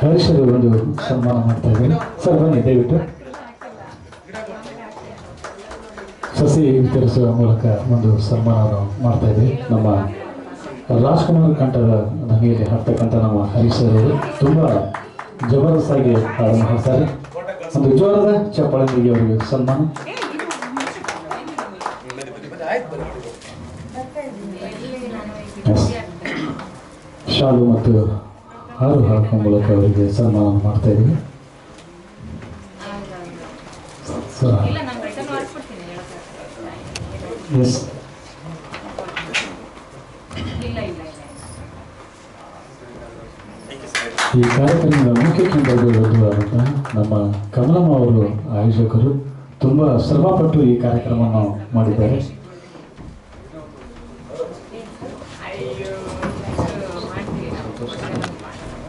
ಹರೀಶರು ಒಂದು ಸನ್ಮಾನ ಮಾಡ್ತಾ ಇದ್ದೀನಿ. ಸರ್, ಬನ್ನಿ, ದಯವಿಟ್ಟು. ಸಸಿ ವಿತರಿಸುವ ಮೂಲಕ ಒಂದು ಸನ್ಮಾನ ಮಾಡ್ತಾ ಇದ್ದೀವಿ. ನಮ್ಮ ರಾಜ್ಕುಮಾರ್ ಕಂಠದ ಧ್ವನಿಯಲ್ಲಿ ಹಾಡ್ತಕ್ಕಂಥ ನಮ್ಮ ಹರೀಶ್ ಅವರು ತುಂಬ ಜಬರ್ದಸ್ತಾಗಿ ಹಾಡನ್ನು ಹಾಡ್ತಾರೆ. ಒಂದು ಜೋರದ ಚಪ್ಪಳಿಗೆ ಅವರಿಗೆ ಸನ್ಮಾನ. ಶಾಲು ಮತ್ತು ಹಾಡು ಹಾಕೋ ಮೂಲಕ ಅವರಿಗೆ ಸನ್ಮಾನ ಮಾಡ್ತಾ ಇದ್ದೀವಿ ಎಸ್ ಈ ಕಾರ್ಯಕ್ರಮದ ಮುಖ್ಯ ಅಂತ ನಮ್ಮ ಕಮಲಮ್ಮ ಅವರು ಆಯೋಜಕರು ತುಂಬ ಶ್ರಮಪಟ್ಟು ಈ ಕಾರ್ಯಕ್ರಮವನ್ನು ಮಾಡಿದ್ದಾರೆ.